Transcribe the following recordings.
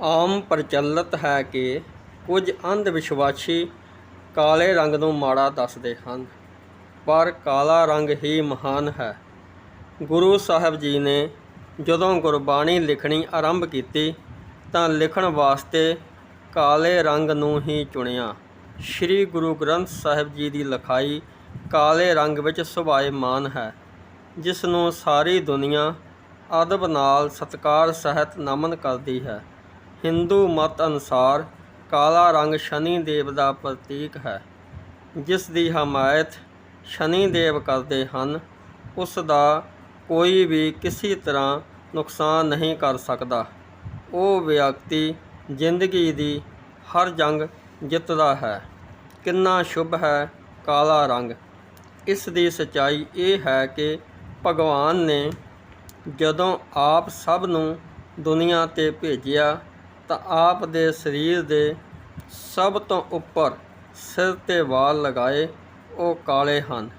ਆਮ ਪ੍ਰਚਲਿਤ ਹੈ ਕਿ ਕੁਝ ਅੰਧ ਵਿਸ਼ਵਾਸੀ ਕਾਲੇ ਰੰਗ ਨੂੰ ਮਾੜਾ ਦੱਸਦੇ ਹਨ, ਪਰ ਕਾਲਾ ਰੰਗ ਹੀ ਮਹਾਨ ਹੈ। ਗੁਰੂ ਸਾਹਿਬ ਜੀ ਨੇ ਜਦੋਂ ਗੁਰਬਾਣੀ ਲਿਖਣੀ ਆਰੰਭ ਕੀਤੀ, ਤਾਂ ਲਿਖਣ ਵਾਸਤੇ ਕਾਲੇ ਰੰਗ ਨੂੰ ਹੀ ਚੁਣਿਆ। ਸ੍ਰੀ ਗੁਰੂ ਗ੍ਰੰਥ ਸਾਹਿਬ ਜੀ ਦੀ ਲਿਖਾਈ ਕਾਲੇ ਰੰਗ ਵਿੱਚ ਸੁਭਾਏਮਾਨ ਹੈ, ਜਿਸ ਨੂੰ ਸਾਰੀ ਦੁਨੀਆ ਅਦਬ ਨਾਲ ਸਤਕਾਰ ਸਹਿਤ ਨਮਨ ਕਰਦੀ ਹੈ। ਹਿੰਦੂ ਮਤ ਅਨੁਸਾਰ ਕਾਲਾ ਰੰਗ ਸ਼ਨੀ ਦੇਵ ਦਾ ਪ੍ਰਤੀਕ ਹੈ। ਜਿਸ ਦੀ ਹਮਾਇਤ ਸ਼ਨੀ ਦੇਵ ਕਰਦੇ ਹਨ, ਉਸ ਦਾ ਕੋਈ ਵੀ ਕਿਸੇ ਤਰ੍ਹਾਂ ਨੁਕਸਾਨ ਨਹੀਂ ਕਰ ਸਕਦਾ। ਉਹ ਵਿਅਕਤੀ ਜ਼ਿੰਦਗੀ ਦੀ ਹਰ ਜੰਗ ਜਿੱਤਦਾ ਹੈ। ਕਿੰਨਾ ਸ਼ੁਭ ਹੈ ਕਾਲਾ ਰੰਗ। ਇਸ ਦੀ ਸਚਾਈ ਇਹ ਹੈ ਕਿ ਭਗਵਾਨ ਨੇ ਜਦੋਂ ਆਪ ਸਭ ਨੂੰ ਦੁਨੀਆ ਤੇ ਭੇਜਿਆ ਤਾਂ ਆਪ ਦੇ ਸਰੀਰ ਦੇ ਸਭ ਤੋਂ ਉੱਪਰ ਸਿਰ ਤੇ ਵਾਲ ਲਗਾਏ, ਉਹ ਕਾਲੇ ਹਨ।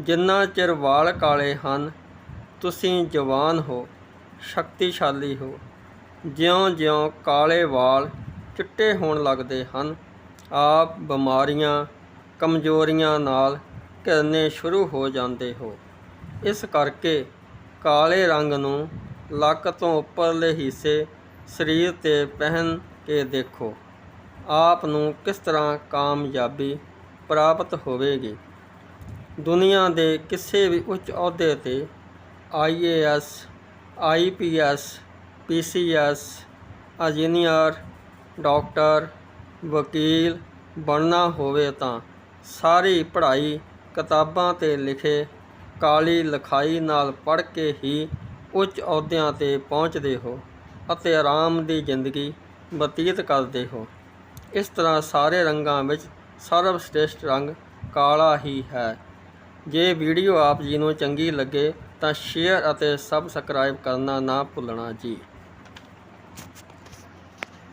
ਜਿੰਨਾ ਚਿਰ ਵਾਲ ਕਾਲੇ ਹਨ, ਤੁਸੀਂ ਜਵਾਨ ਹੋ, ਸ਼ਕਤੀਸ਼ਾਲੀ ਹੋ। ਜਿਉਂ-ਜਿਉਂ ਕਾਲੇ ਵਾਲ ਚਿੱਟੇ ਹੋਣ ਲੱਗਦੇ ਹਨ, ਆਪ ਬਿਮਾਰੀਆਂ, ਕਮਜ਼ੋਰੀਆਂ ਨਾਲ ਘਿਰਨੇ ਸ਼ੁਰੂ ਹੋ ਜਾਂਦੇ ਹੋ। ਇਸ ਕਰਕੇ ਕਾਲੇ ਰੰਗ ਨੂੰ ਲੱਕ ਤੋਂ ਉੱਪਰਲੇ ਹਿੱਸੇ ਸਰੀਰ ਤੇ ਪਹਿਨ ਕੇ ਦੇਖੋ। ਆਪ ਨੂੰ ਕਿਸ ਤਰ੍ਹਾਂ ਕਾਮਯਾਬੀ ਪ੍ਰਾਪਤ ਹੋਵੇਗੀ? ਦੁਨੀਆ ਦੇ ਕਿਸੇ ਵੀ ਉੱਚ ਅਹੁਦੇ ਤੇ IAS IPS PCS engineer, doctor, ਵਕੀਲ ਬਣਨਾ ਹੋਵੇ ਤਾਂ ਸਾਰੀ ਪੜ੍ਹਾਈ ਕਿਤਾਬਾਂ ਤੇ ਲਿਖੇ, ਕਾਲੀ ਲਿਖਾਈ ਨਾਲ ਪੜ੍ਹ ਕੇ ਹੀ ਉੱਚ ਅਹੁਦਿਆਂ ਤੇ ਪਹੁੰਚਦੇ ਹੋ। ਅਤੇ ਆਰਾਮ ਦੀ ਜ਼ਿੰਦਗੀ ਬਤੀਤ ਕਰਦੇ ਹੋ। ਇਸ ਤਰ੍ਹਾਂ ਸਾਰੇ ਰੰਗਾਂ ਵਿੱਚ ਸਰਵ ਸ੍ਰੇਸ਼ਟ ਰੰਗ ਕਾਲਾ ਹੀ ਹੈ। ਜੇ ਵੀਡੀਓ ਆਪ ਜੀ ਨੂੰ ਚੰਗੀ ਲੱਗੇ ਤਾਂ ਸ਼ੇਅਰ ਅਤੇ ਸਬਸਕ੍ਰਾਈਬ ਕਰਨਾ ਨਾ ਭੁੱਲਣਾ ਜੀ।